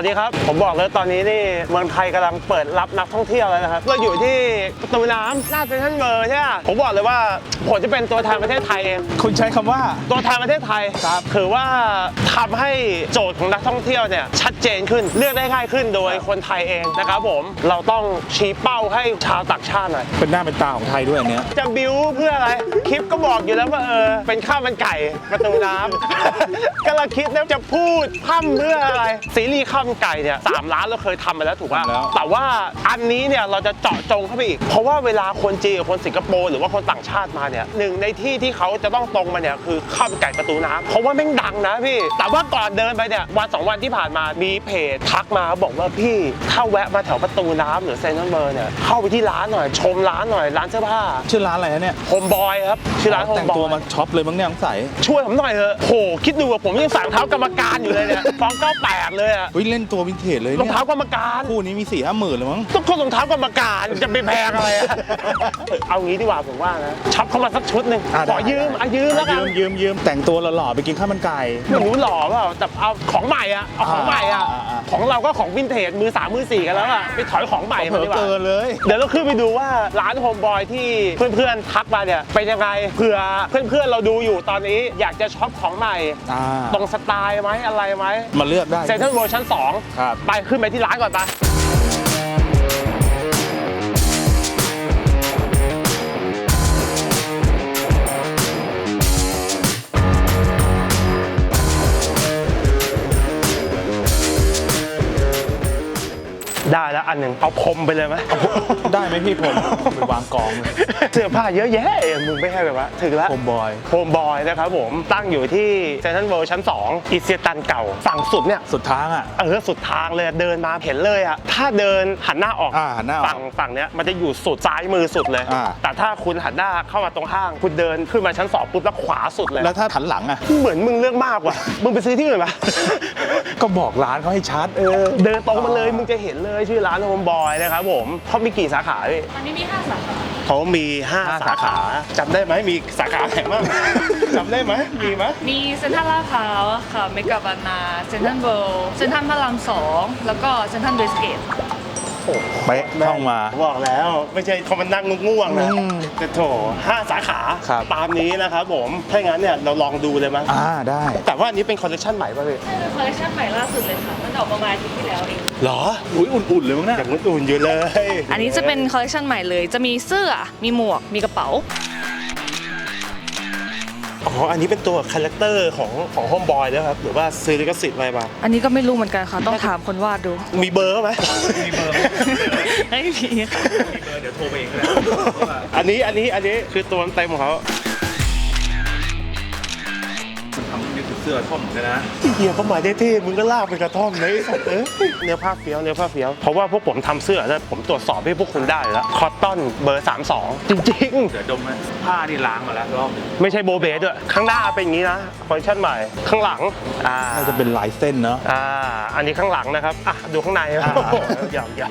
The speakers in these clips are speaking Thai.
สวัสดีครับ ผมบอกเลยตอนนี้นี่เมืองไทยกำลังเปิดรับนักท่องเที่ยวแล้วนะครับเราอยู่ที่ประตูน้ำหน้าเซ็นทรัลเวิร์ใช่ไหมผมบอกเลยว่าผมจะเป็นตัวแทนประเทศไทยเอง คุณใช้คำว่า ตัวแทนประเทศไทยครับถือว่าทำให้โจทย์ของนักท่องเที่ยวเนี่ยชัดเจนขึ้นเลือกได้ง่ายขึ้นโดยคนไทยเองนะครับผมเราต้องชี้เป้าให้ชาวต่างชาติหน่อยเป็นหน้าเป็นตาของไทยด้วยอันเนี้ยจะบิวเพื่ออะไรคลิปก็บอกอยู่แล้วว่าเออเป็นข้าวมันไก่ประตูน้ำ กำลังคิดนะจะพูดพร่ำเพื่ออะไรซีรีส์ข้าวมันไก่เนี่ยสามล้านเราเคยทำมาแล้วถูกป่ะทำแล้ว แต่ว่าอันนี้เนี่ยเราจะเจาะจงเข้าไปอีก เพราะว่าเวลาคนจีนกับคนสิงคโปร์หรือว่าคนต่างชาติมาเนี่ยหนึ่งในที่ที่เขาจะต้องตรงมาเนี่ยคือข้าวมันไก่ประตูน้ำเพราะว่าแม่งดังนะพี่ แต่ว่าก่อนเดินไปเนี่ยวันสองวันที่ผ่านมามีเพจทักมาบอกว่าพี่ถ้าแวะมาแถวประตูน้ำหรือเซนทรัลเวิร์เนี่ยเข้าไปที่ร้านหน่อย ชมร้านหน่อยร้านเสื้อผ้าชื่อร้านอะไรนะเนี่ยโฮมบอยครับชื่อร้านโฮแต่มงบอตัวยมาช็อปเลยมั้งเนี่ยสงสัยช่วยผมหน่อยเถอะโหคิดดูว่าผมยังสั่งเท้ากรรมการอยู่เลยเนี่ยฟองเก้าแปดเลยอะ เฮ้ยเล่นตัววินเทจเลยรองเนี่ยเท้ากรรมการคู่นี้มีสี่ห้าหมื่นเลยมั้ง ต้องคนรองเท้ากรรมการจะไปแพงอะไรอะ เอางี้ดีกว่าผมว่านะช็อปเข้ามาสักชุดหนึ่งอะขอได้ยืมอะยืมแล้วกัยืนมยืมยืมแต่งตัวหล่อๆไปกินข้าวมันไก่ ไม่รู้หล่อเปล่าแต่เอาของใหม่อะเอาของใหม่อะอ่าอ่าอ่า ของเราก็ของวินเทจมือสามมือสี่กันแล้วอะไปถอยของใหม่เผลมาอดีกว่า เกินเลย เดี๋ยวเราขึ้นไปดูว่าร้านโฮมบอยที่เพื่อนๆทักมาเนี่ยเป็นยังไงเผื่อเพื่อนๆเราดูอยู่ตอนนี้อยากจะช็อปของใหม่ อ่าตรงสไตล์ไหมอะไรไหมมาเลือกได้ เซ็นทรัลเวิลด์ชั้นครับ2ไปขึ้นไปที่ร้านก่อนไป ได้แล้วอันหนึ่งเอาพรมไปเลยไหม ได้ไหมพี่ผมไปวางกองเลย เสื้อผ้าเยอะแยะเองมึงไม่ให้แบบว่าถึงแล้วโฮมบอย โฮมบอยนะครับผมตั้งอยู่ที่เซนทรัลเวิลด์ชั้น 2อีเซียตันเก่า ฝั่งสุดเนี่ย สุดทางอะ เออสุดทางเลยเดินมาเห็นเลยอะถ้าเดินหันหน้าออกอ่าหันหน้าออกฝั่งฝั่งเนี้ยมันจะอยู่สุดซ้ายมือสุดเลย อ่า แต่ถ้าคุณหันหน้าเข้ามาตรงห้าง คุณเดินขึ้นมาชั้นสองปุ๊บแล้วขวาสุดเลยแล้วถ้าหันหลังอะ เหมือนมึงเรื่องมากว่ะมึงไปซื้อที่อื่นปะก็บอกร้านเขาให้ชัดเออ เดินตรงมาเลยมึงจะเห็นเลยชื่อร้านโฮมบอยนะครับผมเขามีกี่สาขาพี่ตอนนี้มี5สาขาเขามี5ห้าสาสาขาขาจำได้ไหมมีสาขาไหนบ้างจำได้ไหมมีไหมมีเซ็นทรัลลาดพร้าวค่ะเมกะบานาเซ็นทรัลเวิลด์เซ็นทรัลพระรามสองแล้วก็เซ็นทรัลเวสเกต เป๊ะท่องมา บอกแล้วไม่ใช่เขามานั่งง่วงๆนะอืมแต่โถห้าสาขาครับ ตามนี้นะครับผมถ้าอย่างนั้นเนี่ยเราลองดูเลยมั้ยอ่าได้ แต่ว่าอันนี้เป็นคอลเลคชันใหม่ป่ะพี่ใช่เป็นคอลเลคชันใหม่ล่าสุดเลยค่ะมันออกประมาณอาทิตย์ที่แล้วเอง หรออุ้ยอุ่นๆเลยมั้งเนี่ยอย่างอุ่นๆอยู่เลยอันนี้จะเป็นคอลเลคชันใหม่เลย จะมีเสื้อ มีหมวก มีกระเป๋า อ๋อ อันนี้เป็นตัวคาแรคเตอร์ของของโฮมบอยนะครับ หรือว่าซื้อลิขสิทธิ์อะไรมา อันนี้ก็ไม่รู้เหมือนกันค่ะ ต้องถามคนวาดดู มีเบอร์ไหมมีเบอร์ไม่มีค่ะ มีเบอร์เดี๋ยวโทรไปเองก็ได้อันนี้อันนี้อันนี้คือตัวเต็มของเขา ทำนี่คือเสื้อท่อมเหมือนกันนะ เฮียเขามาได้เท่มึงก็ลากไปกระท่อมเลยไอ้สัตว์เอ้ยเนื้อผ้าเฟี้ยวเนื้อผ้าเฟี้ยว เพราะว่าพวกผมทำเสื้อแล้วผมตรวจสอบให้พวกคุณได้แล้วคอตตอนเบอร์ 32 จริง ๆ เดี๋ยวดมไหมผ้านี่ล้างมาแล้วรอบหนึงไม่ใช่โบเบสด้วย ข้างหน้าเป็นอย่างนี้นะคอลเลคชันใหม่ ข้างหลัง อ่าน่าจะเป็นลายเส้นเนาะ อ่า อันนี้ข้างหลังนะครับ อะ ดูข้างในอ่าหยอกหยอก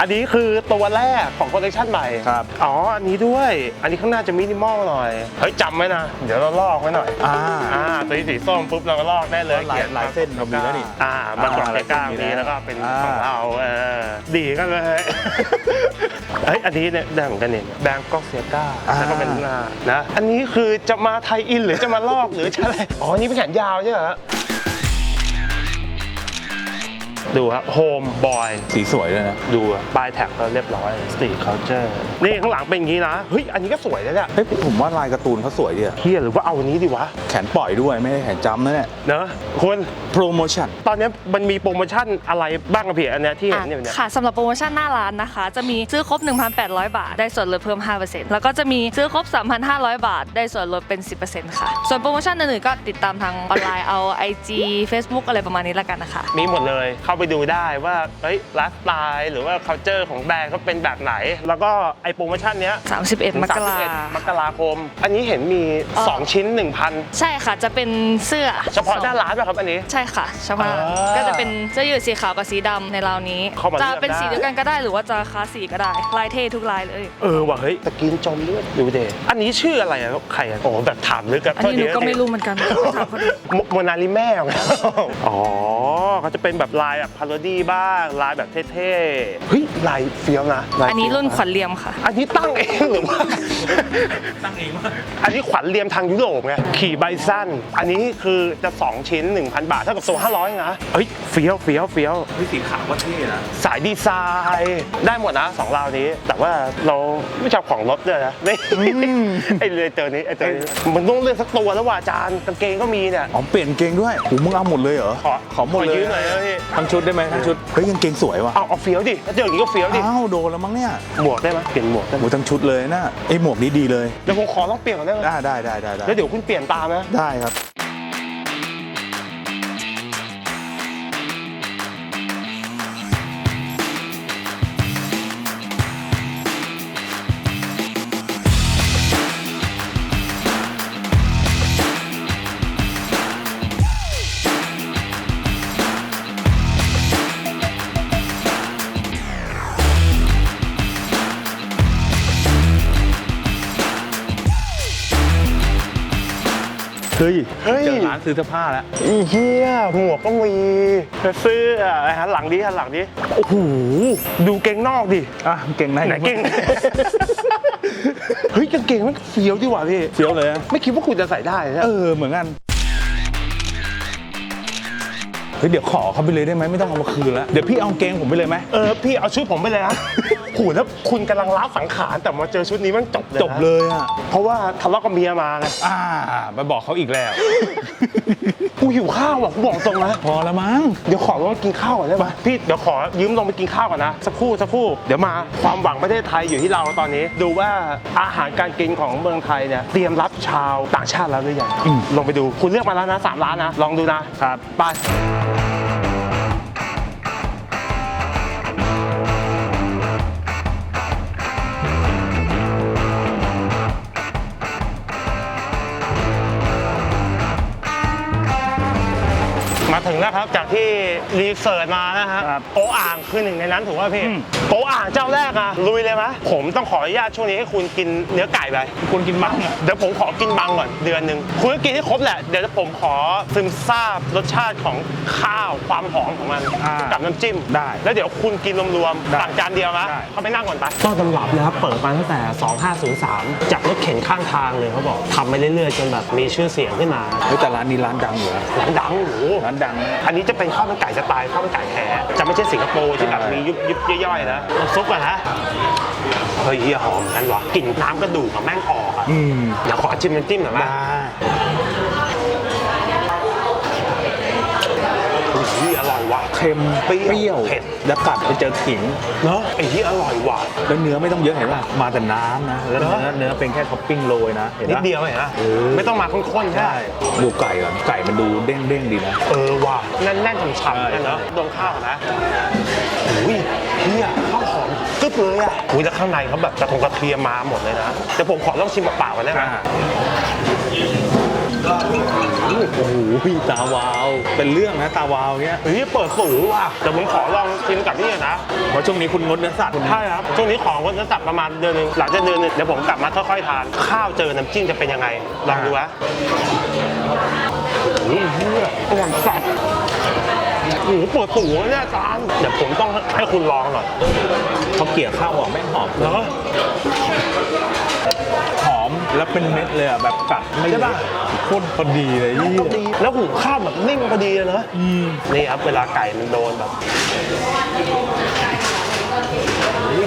อันนี้คือตัวแรกของคอลเลคชันใหม่ครับ อ๋อ อันนี้ด้วย อันนี้ข้างหน้าจะมินิมอลหน่อย เฮ้ยจำไว้นะ เดี๋ยวเราลอกไว้หน่อย อ่า อ่า ตัวนี้สีส้มปุ๊บเราก็ลอกได้เลยลายขีนลายเส้นเรามีแล้วนี่ อ่ามาก่อนอ่าไปกล้างลายเส้นมีนี้แล้วแล้วก็เป็นอ่าของเราเออดีกันเลยเฮ้ยอันนี้เนี่ยได้เหมือนกันเนี่ยแบงก็เซียก้าแล้วก็เป็นหน้านะ อันนี้คือจะมาไทยอินหรือจะมาลอกหรือจะอะไรอ๋อนี่เป็นแขนยาวใช่ไหมฮะ ดูครับโฮมบอยสีสวยเลยนะ ดูอะป้ายแท็กเราเรียบร้อยสตรีทเคาเจอร์นี่ข้างหลังเป็นอย่างนี้นะเฮ้ยอันนี้ก็สวยนะเนี่ยเฮ้ยผมว่าลายการ์ตูนเขาสวยดีอะเฮียหรือว่าเอาอันนี้ดีวะแขนปล่อยด้วยไม่ได้แขนจำนะเนี่ยเนอะคุณ โปรโมชั่น ตอนนี้มันมีโปรโมชั่นอะไรบ้างอะพี่อันเนี้ยที่เห็นอยู่เนี่ย ค่ะสำหรับโปรโมชั่นหน้าร้านนะคะ จะมีซื้อครบ 1,800 บาท ได้ส่วนลดเพิ่ม 5%แล้วก็จะมีซื้อครบ 3,500 บาท ได้ส่วนลดเป็น 10%ค่ะ ส่วนโปรโมชั่นอื่นๆก็ติดตามทางออนไลน์เอา IG Facebook อะไรประมาณนี้ละกันนะคะ มีหมดเลยเข้าไปดูได้ว่าเฮ้ยไลฟ์สไตล์หรือว่า culture ของแบรนด์เขาเป็นแบบไหน แล้วก็ไอโปรโมชั่นเนี้ย31 มกรา31มกราคม อันนี้เห็นมีเอ่อ2ชิ้น 1,000 ใช่ค่ะจะเป็นเสื้อเฉพาะหน้าร้านป่ะครับอันนี้ใช่ค่ะเฉพาะอ่าก็จะเป็นเสื้อยืดสีขาวกับสีดำในราวนี้ เข้ามาเลืจะอกเป็นได้ สีเดียวกันก็ได้หรือว่าจะคลาสสีก็ได้ ลายเท่ทุกลายเลย เออว่ะเฮ้ยตะกินจมด้วยดูเดอันนี้ชื่ออะไรอะใครอะโอ้แบบถามลึกอะอันนี้หนูก็ไม่รู้เหมือนกันถามเขาดู โมโมนาลิแม่เหรออ๋อเขาจะเป็นแบบลายแบบพาโรดี้บ้างลายแบบเท่ๆเฮ้ยลายเฟี้ยวนะลายอันนี้เฟี้ยวรุ่นขวัญเรียมค่ะ อันนี้ตั้งเองหรือว่า ตั้งเองว่าอันนี้ขวัญเรียมทางยุโรปไงขี่ใบสั้น อันนี้คือจะ 2 ชิ้น 1,000 บาทเท่ากับโซ่500นะเฮ้ยเฟี้ยวเฟี้ยวเฟี้ยวพี่สีขาวว่าเท่นะสายดีไซน์ได้หมดนะสองราวนี้ แต่ว่าเราไม่ชอบของรถด้วยนะนี่ไอ้เลยเจอนี้ไอ้เจอนี้มันต้องเลือกสักตัวแล้วว่ะอาจารย์กางเกงก็มีเนี่ยอ๋อเปลี่ยนเกงด้วยโหมึงเอาหมดเลยเหรอขอขอหมดเลยยืมหน่อยนะพี่ทั้งชุดได้ไหมทั้งชุดเฮ้ยกางเกงสวยว่ะเอาเอาเฟี้ยวดิถ้าเจออย่างนี้ก็เฟี้ยวดิอ้าวโดนแล้วมั้งเนี่ยหมวกได้ไหมเปลี่ยนหมวกได้ไหโหมทั้งชุดเลยนะไอ้หมวกนี้ดีเลยเดี๋ยวผมขอลองเปลี่ยนก่อนได้ไหมได้ได้ได้ได้ได้แล้วเดี๋ยวคุณเปลี่ยนตามนะได้ครับ เฮ้ยเฮ้ยเจอร้านซื้อเสื้อผ้าแล้วอีเหี้ยหมวกก็มีเสื้อหันหลังดิหันหลังดิโอ้โหดูเกงนอกดิอะเก่งไหนไหนเกงเฮ้ยกางเกงมันเฟี้ยวดีว่ะพี่เฟี้ยวเลยอะไม่คิดว่าคุณจะใส่ได้นะเออเหมือนกัน เฮ้ยเดี๋ยวขอเขาไปเลยได้ไหมไม่ต้องเอามาคืนแล้วเดี๋ยวพี่เอากางเกงผมไปเลยไหมเออพี่เอาชุดผมไปเลยนะ โหแล้วคุณกำลังล้าสังขารแต่มาเจอชุดนี้มันจบเลยนะจบเลยอะเพราะว่าทะเลาะกับเมียมาไงอ่าไปบอกเขาอีกแล้ว กูหิวข้าวอะกูบอกตรงนะพอละมั้ง เดี๋ยวขอลงไปกินข้าวก่อนได้ไหมพี่เดี๋ยวขอยืมลงไปกินข้าวก่อนนะสักครู่สักครู่เดี๋ยวมาความหวังประเทศไทยอยู่ที่เราตอนนี้ ดูว่าอาหารการกินของเมืองไทยเนี่ยเตรียมรับชาวต่างชาติแล้วหรือยังอืมลองไปดูคุณเลือกมาแล้วนะสามร้านนะลองดูนะครับ ไป Bye. มาถึงแล้วครับจากที่รีเสิร์ชมานะฮะครับโกอ่างคือหนึ่งในนั้นถูกป่ะพี่อืมโกอ่างเจ้าแรกอะลุยเลยไหมผมต้องขออนุญาตช่วงนี้ให้คุณกินเนื้อไก่ไป คุณกินมังอะ เดี๋ยวผมขอกินบังก่อนเดือนหนึ่งคุณก็กินให้ครบแหละ เดี๋ยวผมขอซึมซาบรสชาติของข้าวความหอมของมัน อ่ากับน้ำจิ้มได้แล้วเดี๋ยวคุณกินรวมได้ๆสั่งจานเดียวนะได้ เขาไปนั่งก่อนไปต้นตำรับนะครับ เปิดมาตั้งแต่ 2503 จากรถเข็นข้างทางเลยเขาบอกทำไปเรื่อยๆ จนแบบมีชื่อเสียงขึ้นมาเฮ้ยแต่ร้านนี้ร้านดังอยู่นะร้านดังโอ้โห ร้านดังอันนี้จะเป็นข้าวมันไก่สไตล์ข้าวมันไก่แท้จะไม่ใช่สิงคโปร์ที่แบบมียุบยุบย่อยๆนะน้ำซุปอะนะเฮ้ยเฮียหอมเหมือนกันวะกลิ่นน้ำกระดูกกับแม่งออกอะอืมเดี๋ยวขอจิ้มน้ำจิ้มหน่อยไหม ได้ เฮ้ยอร่อยว่ะ เค็มเปรี้ยวเผ็ดเผ็ดแล้วกัดไปเจอขิงเนาะไอ้ที่อร่อยว่ะแล้วเนื้อไม่ต้องเยอะเห็นป่ะมาแต่น้ำนะแล้วเนื้อเหรอเนื้อเป็นแค่ท็อปปิ้งโรยนะเห็นนิดปะเดียวเห็นไหมเออไม่ต้องมาข้นๆใช่ไหมใช่ดูไก่ก่อนไก่มันดูเด้งเด้งๆดีนะเออว่ะแน่นๆฉ่ำๆกันเนาะดวงข้าวนะอุ้ยเฮียข้าวหอมกึ๊บเลยอะอุ้ยแล้วข้างในเขาแบบกระทงกระเทียมมาหมดเลยนะเดี๋ยวผมขอลองชิมเปล่าๆกันได้ไหม โอ้โหพี่ตาวาว เป็นเรื่องนะตาวาวเงี้ยเฮ้ยเปิดสูงว่ะเดี๋ยวผมขอลองชิมกับนี่ก่อนนะเพราะช่วงนี้คุณงดเนื้อสัตว์คุณใช่ครับช่วงนี้ของก็จะจับประมาณเดือนหนึงหลังจากเดือนหนึงเดี๋ยวผมกลับมาค่อยๆทาน ข้าวเจอน้ำจิ้มจะเป็นยังไงลองดูวะโอ้โหเหี้ยอร่อยสัตว์โอ้โหเปิดสูงนะเนี่ยอาจารย์เดี๋ยวผมต้องให้คุณลองหน่อยเขาเกลี่ยข้าวออกแม่งหอมเนาะหอม แล้วเป็นเม็ดเลยอะแบบกัดไม่ใช่ปะ โคตรพอดีเลยยี่พอดีแล้วหุงข้าวแบบนิ่มพอดีเลยนะอืมนี่ครับเวลาไก่มันโดนแบบอุ้ย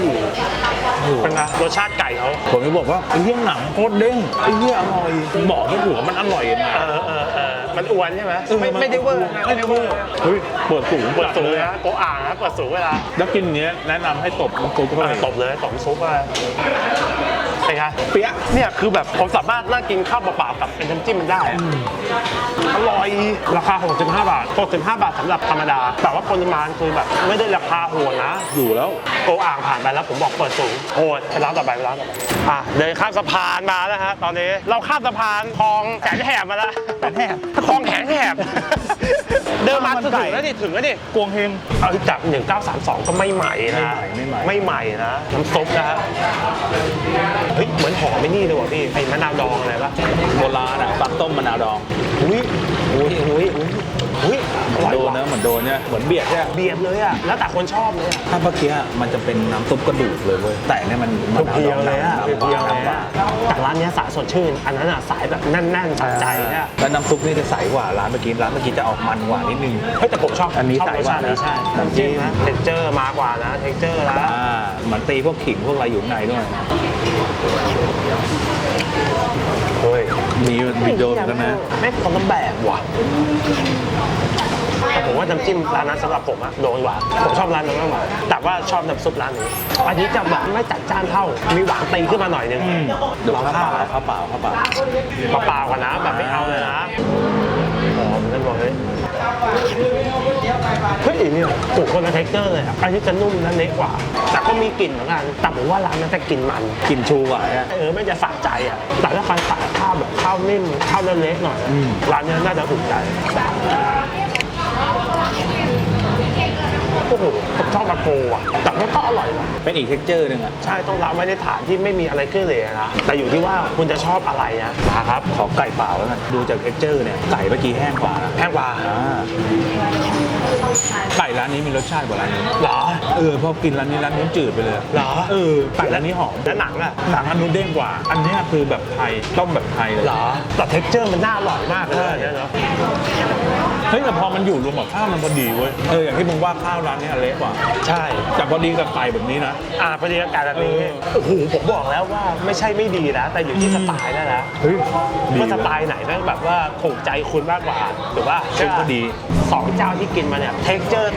เป็นไงรสชาติไก่เขาผมจะบอกว่าไอ้เหี้ยหนังโคตรเด้งไอ้เหี้ยอร่อยบอกไม่ถูกว่ามันอร่อยยังไงเออเออเออมันอ้วนใช่ไหมไม่ไม่ได้เวอร์นะไม่ได้เวอร์เฮ้ยเปิดสูงเปิดสูงเลยนะโกอ่างนะเปิดสูงเวลา แล้วกินเนี้ยแนะนำให้ตบมันซุปเข้าไปตบเลยตบซุปอะไร เป็นไงเปี๊ยะเนี่ยคือแบบผมสามารถนั่งกินข้าวเปล่าๆกับเป็นน้ำจิ้มมันได้อะอร่อย ราคา 65 บาท 65 บาทสำหรับธรรมดา แต่ว่าปริมาณคือแบบไม่ได้ราคาโหดนะ อยู่แล้ว โกอ่างผ่านไปแล้วผมบอกเปิดสูงโหดไปร้านต่อไปไปร้านต่อไปอะเดินข้ามสะพานมาแล้วฮะตอนนี้เราข้ามสะพานคลองแขนแหบมาแล้วแขนแหบคลองแขนแหบ เดินมาข้าวมันถึงไก่แล้วดิถึงแล้วดิกวงเฮง เอาจาก 1932 ก็ไม่ใหม่นะ ไม่ใหม่ ไม่ใหม่นะ น้ำซุปนะฮะเฮ้ยเห มือนหอมไม่นี่เลยว่ะพี่ไอ้มะนาวดองอะไรปะโบราณอะปักต้มมะนาวดองอุ้ยอุ้ยอุ้ยอุ้ยอุ้ยอเหมืร่อนอยโดนว่ะนะเหมือนโดนเนี่ยเหมือนเบียดใช่ไหมเบียดเลยอะแล้วแต่คนชอบเลยอะถ้าเมื่อกี้มันจะเป็นน้ำซุปกระดูกเลยเว้ยแต่เนี่ยมันมันเพียวๆเลยอะน้ำเพียวๆเลยน้ำปลาอะแต่ร้านเนี้ยสายสดชื่น อันนั้นอะสายแบบแน่นๆสะใจเนี่ยแล้วน้ำซุปนี่จะใสกว่าร้านเมื่อกี้ร้านเมื่อกี้จะออกมันกว่านิดนึงเฮ้ยแต่ผมชอบอันนี้ชอบใสรสชาติกว่านะนี้ใช่น้ำจิ้มนะเท็กเจอร์มากว่านะเท็กเจอร์แล้วอ่าเหมือนตีพวกขิงพวกอะไรอยู่ข้างในด้วยเฮ้ยมีมีโดนกันนะไม่คนละแบบว่ะแต่ผมว่าน้ำจิ้มร้านนั้นสำหรับผมอะโดนกว่าผมชอบร้านนั้นมากกว่าแต่ว่าชอบน้ำซุปร้านนี้ อันนี้จะแบบไม่จัดจ้านเท่า มีหวานตีขึ้นมาหน่อยนึงเดี๋ยวลองข้าวข้าวเปล่าข้าวเปล่าข้าวเปล่าเปล่าๆก่อนนะแบบไม่เอาเลยนะหอมนั่นบอกเลย เฮ้ยนี่โอ้โหคนละเท็กเจอร์เลยอะอันนี้จะนุ่มและเละกว่า แต่ก็มีกลิ่นเหมือนกันแต่ผมว่าร้านนั้นจะกลิ่นมันกินชูกว่าเนี่ยเออไม่จะสะใจอะแต่ถ้าใครสายข้าวแบบข้าวนิ่มข้าวเละๆหน่อยอะอืมร้านนี้น่าจะถูกใจ โอ้โหผมชอบมาโกอะแต่มันก็อร่อยว่ะเป็นอีกเท็กเจอร์หนึงอะใช่ต้องรับไว้ในฐานที่ไม่มีอะไรเกลือเลยนะแต่อยู่ที่ว่าคุณจะชอบอะไรนะมาครับขอไก่เปล่าแล้วกันดูจากเท็กเจอร์เนี่ยไก่เมื่อกี้แห้งกว่านะแพงกว่าอ่าไก่ร้านนี้มีรสชาติกว่าร้านนี้เหรอเออพอกินร้านนี้ร้านนู้นจืดไปเลยเหรอเออไก่ร้านนี้หอมแล้วหนังอะหนังอันนู้นเด้งกว่า อันเนี้ยคือแบบไทยต้มแบบไทยเลยเหรอแต่เท็กเจอร์มันน่าอร่อยมากเลยนะเนี่ยเนาะ เฮ้ยแต่พอมันอยู่รวมกับข้าวมันพอดีเว้ยเอออย่างที่มึงว่าข้าวร้านเนี้ยเละกว่าใช่แต่พอดีกับไก่แบบนี้นะ อ่าพอดีอากาศแบบนี้โอ้โหผมบอกแล้วว่าไม่ใช่ไม่ดีนะ แต่อยู่ที่สไตล์นั่นแหละเฮ้ยดีว่าสไตล์ไหนแม่งแบบว่าถูกใจคุณมากกว่าถูกป่ะเช่นก็ดี สองเจ้าที่กินมาเนี่ยเท็กเจอร์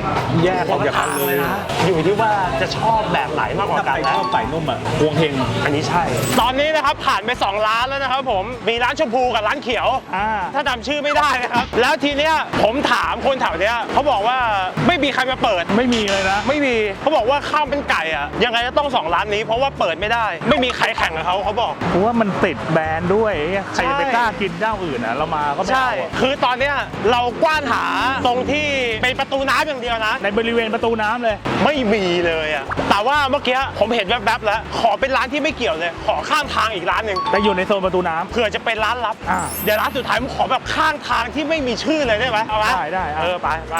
แยกออกจากกันเลยนะอยู่ที่ว่าจะชอบแบบไหนมากกว่าถ้ากัใครนนะชอบไก่นุ่มอะพวงเฮงอันนี้ใช่ ตอนนี้นะครับผ่านไป 2 ร้านแล้วนะครับผมมีร้านชมพูกับร้านเขียวอ่าถ้าจำชื่อไม่ได้นะครับ แล้วทีเนี้ยผมถามคนแถวเนี้ยเขาบอกว่าไม่มีใครมาเปิดไม่มีเลยนะ ไม่มีเขาบอกว่าข้าวเป็นไก่อะยังไงก็ต้องสองร้านนี้เพราะว่าเปิดไม่ได้ ไม่มีใครแข่งกับเขาเขาบอกเพราะว่ามันติดแบรนด์ด้วยใครจะไปใช่กล้ากินเจ้าอื่นอะเรามาก็ไม่ใช่เอาอะคือตอนเนี้ยเรากว้านหาตรงที่เป็นประตูน้ำอย่างเดียวนะ ในบริเวณประตูน้ำเลย ไม่มีเลยอะแต่ว่าเมื่อกี้ผมเห็นแวบๆแล้ว ขอเป็นร้านที่ไม่เกี่ยวเลย ขอข้ามทางอีกร้านหนึ่งแต่อยู่ในโซนประตูน้ำ เผื่อจะเป็นร้านลับ อ่าเดี๋ยวร้านสุดท้ายผมขอแบบข้างทางที่ไม่มีชื่อเลยได้ไหมเอาไหมได้ได้เอา เออไปไป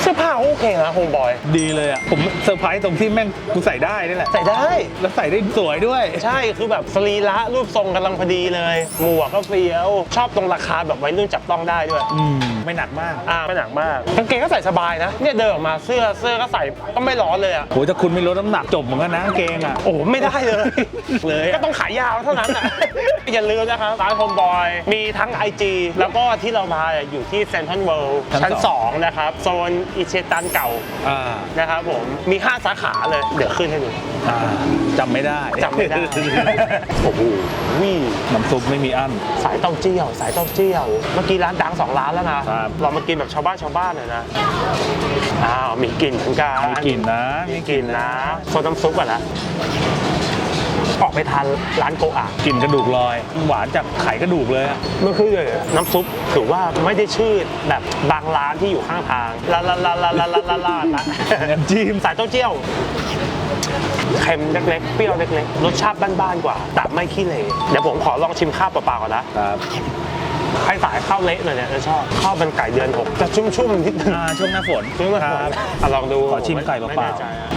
เสื้อผ้าโอเคนะโฮมบอย ดีเลยอะ ผมเซอร์ไพรส์ตรงที่แม่งกูใส่ได้นี่แหละ ใส่ได้ แล้วใส่ได้สวยด้วย ใช่คือแบบสรีระรูปทรงกำลังพอดีเลย หมวกก็เฟี้ยว ชอบตรงราคาแบบวัยรุ่นจับต้องได้ด้วย อืม ไม่หนักมาก อ่าไม่หนักมากกางเกงก็ใส่สบายนะเนี่ยเดินออกมาเสื้อเสื้อก็ใส่ก็ไม่ร้อนเลยอะโหถ้าคุณไม่ลดน้ำหนักจบเหมือนกันนะกางเกงอะ โอ้โหไม่ได้เลย เลยอะก็ต้องขายยาวเท่านั้นอะ อย่าลืมนะครับร้านโฮมบอยมีทั้ง IG แล้วก็ที่เรามาอยู่ที่เซ็นทรัลเวิลด์ชั้น2นะครับ โซนอิเชตันเก่าอ่า นะครับผมมี 5 สาขาเลย เดี๋ยวขึ้นให้ดู อ่าจำไม่ได้จำไม่ได้ โอ้โหวิน้ำซุปไม่มีอั้น สายเต้าเจี้ยว สายเต้าเจี้ยว เมื่อกี้ร้านดังสองร้านแล้วนะ ครับ เรามากินแบบชาวบ้านชาวบ้านหน่อยนะอ้าวมีกลิ่นเหมือนกัน มีกลิ่นนะมีกลิ่นนะโซนน้ำซุปอะนะออกไปทานร้านโกอะกลิ่นกระดูกลอย หวานจากไข่กระดูกเลยอะมันคือน้ำซุปถือว่าไม่ได้ชื่อแบบบางร้านที่อยู่ข้างทางลาลาลาลาลาลาลาลานะน้ำจิ้มสายเต้าเจี้ยว เค็มเล็กๆ เปรี้ยวเล็กๆ รสชาติบ้านๆกว่า แต่ไม่ขี้เหร่เดี๋ยวผมขอลองชิมข้าวเปล่าๆก่อนนะ ครับใครสายข้าวเละหน่อยเนี่ยจะชอบข้าวมันไก่เดือนหกจะชุ่มๆนิดนึงอ่าช่วงหน้าฝน ช่วงหน้าฝนครับ อะลองดูขอชิมไก่เปล่าๆไม่แน่ใจอะ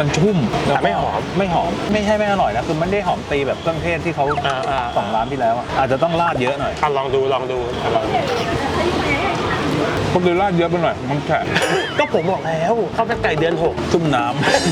มันชุ่มแต่ไม่หอมไม่หอม ไม่ใช่ไม่อร่อยนะคือมันได้หอมตีแบบเครื่องเทศที่เขาอ่าอ่า สองร้านที่แล้วอะอาจจะต้องราดเยอะหน่อย อะลองดูลองดูอะลองดู ผมเลยราดเยอะไปหน่อยมันแฉะก็ผมบอกแล้วข้าวมันไก่เดือนหกชุ่มน้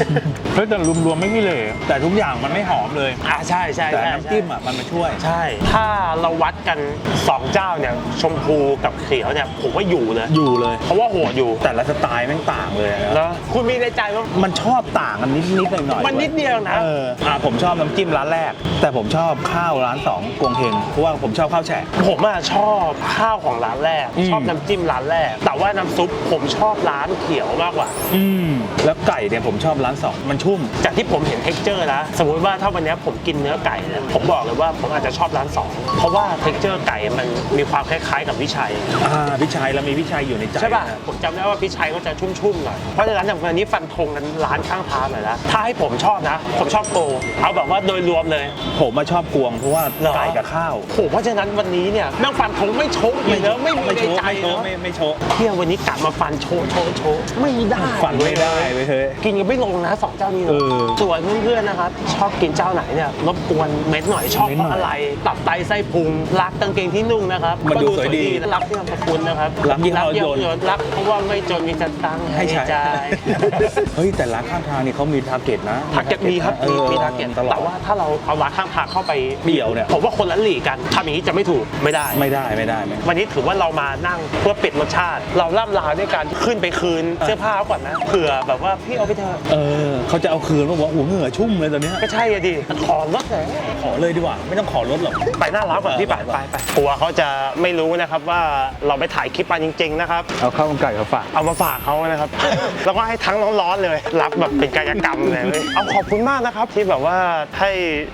ำเฮ้ยแต่รวมๆไม่กี่เลยแต่ทุกอย่างมันไม่หอมเลย อะใช่ใช่แต่ใช่น้ำจิ้มอะมันมาช่วย ใช่ ถ้าเราวัดกัน 2 เจ้าเนี่ย ชมพูกับเขียวเนี่ย ผมว่าอยู่เลยอยู่เลย เพราะว่าโหดอยู่แต่ละสไตล์แม่งต่างเลยนะแล้วคุณมีในใจว่ามันชอบต่างกันนิดนิดๆหน่อยหน่อยๆมันนิดเดียวนะเอออะผมชอบน้ำจิ้มร้านแรก แต่ผมชอบข้าวร้านสองกวงเฮงเพราะว่าผมชอบข้าวแฉะผมอะชอบข้าวของร้านแรกอืมชอบน้ำจิ้มร้านแรกก แต่ว่าน้ำซุปผมชอบร้านเขียวมากกว่า อืมแล้วไก่เนี่ยผมชอบร้านสองมันชุ่ม จากที่ผมเห็นเท็กเจอร์นะสมมุติว่าถ้าวันเนี้ยผมกินเนื้อไก่เนี่ยผมบอกเลยว่าผมอาจจะชอบร้านสองเพราะว่าเท็กเจอร์ไก่มันมีความคล้ายๆกับวิชัยอ่าพี่ชัยแล้วมีพี่ชัยอยู่ในใจใช่ป่ะนผมจำได้ว่าพี่ชัยก็จะชุ่มๆหน่อยเพราะฉะนั้นอย่างวันนี้ฟันธงกันร้านข้างทางหน่อยนะถ้าให้ผมชอบนะ ผมชอบโกเอาแบบว่าโดยรวมเลย ผมมาชอบกวงเพราะว่าเหรอ ไก่กับข้าวโอ้เพราะฉะนั้นวันนี้เนี่ยแม่งฟันธงไม่ชกอีกเนอะไม่มีไม่ในโชว์ใจไม่โชว์เนอะ ไม่ไม่โชว์เที่ยวันนี้กลับมาฟันโชว์โชว์โชว์ไม่ได้ฟันไม่ได้เว้ยเฮ้ย กินกันไม่ลงนะสองเจ้านี้เนอะเออส่วนเพื่อนๆนะครับชอบกินเจ้าไหนเนี่ยรบกวนเม็ดหน่อยชอบเม้นเพหน่อยราะอะไร ตับไตไส้พุงรักกางเกงที่นุ่งนะครับมันดูก็สวยดีรักที่นามสกุลนะครับรักยี่ห้อเยี่ยนต์ยนต์รักเพราะว่าไม่จนมีจะตังค์ให้ให้ใช้ ใจายเฮ้ย แต่ร้านข้างทางนี่เขามีทาร์เก็ตนะทาร์เก็ตมีครับมีออมีทาร์เก็ตตลอแต่ดว่าถ้าเราเอาร้านข้างทางเข้าไปเดี่ยวเนี่ย ผมว่าคนละหลีกกันทำอย่างนี้จะไม่ถูกไม่ได้ ไม่ได้ไม่ได้ไม่ได้ วันนี้ถือว่าเรามานั่งเพื่อปิดรสชาติ เราล่ำลาด้วยการขึ้นไปคืนเสื้อผ้าเขาก่อนนะเผื่อแบบว่าพี่เอาไปเถอะเออเขาจะเอาคืนมาบอกว่าหัวเหงื่อชุ่มเลยตอนเนี้ยก็ใช่อะดิขอรถหน่อยขอเลยดีกว่า ไม่ต้องขอรถหรอก ไปหน้าร้านก่อนพี่ไปไปไปกลัวเขาจะไม่รู้นะครับว่าเราไปถ่ายคลิปมาจริง ๆ นะครับ เอาข้าวมันไก่มาฝาก เอามาฝากเขานะครับ แล้วก็ให้ทั้งร้อนๆเลย รับแบบเป็นกายกรรมเลยเว้ยเอาขอบคุณมากนะครับ ที่แบบว่าให้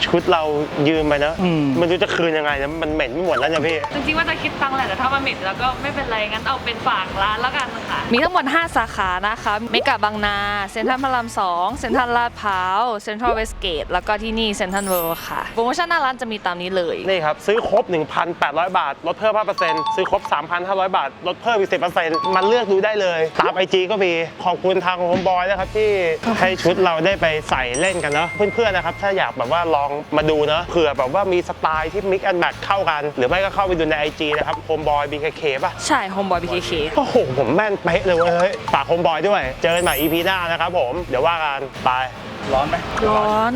ชุดเรายืมไปนะอืมมันรู้จะคืนยังไงนะมันเหม็นไปหมดแล้วเนี่ยพี่ จริงๆว่าจะคิดตังค์แหละแต่ถ้ามันเหม็นแล้วก็ไม่เป็นไรงั้นเอาเป็นฝากร้านแล้วกันค่ะ มีทั้งหมด 5 สาขานะคะเมกะบางนาเซ็นทรัลพระราม2เซ็นทรัลลาดพร้าวเซ็นทรัลเวสเกตแล้วก็ที่นี่เซ็นทรัลเวิลด์ค่ะ โปรโมชั่นหน้าร้านจะมีตามนี้เลย นี่ครับ ซื้อครบ 1,800 บาท ลดเพิ่ม 5%ซื้อครบ 3,500 บาท ลดเพิ่มอีก 10%มันเลือกดูได้เลย ตามไอจีก็มี ขอบคุณทางโฮมบอยนะครับที่ให้ชุดเราได้ไปใส่เล่นกันเนาะเพื่อนๆนะครับถ้าอยากแบบว่าลองมาดูเนาะเผื่อแบบว่ามีสไตล์ที่ mix and match เข้ากัน หรือไม่ก็เข้าไปดูใน IG นะครับโฮมบอย BKK ป่ะใช่ Homeboy BKK โอ้โห ผมแม่นเป๊ะเลยเว้ยเฮ้ยฝากโฮมบอยด้วย เจอกันใหม่ EP หน้านะครับผม เดี๋ยวว่ากันไป ร้อนไหม ร้อน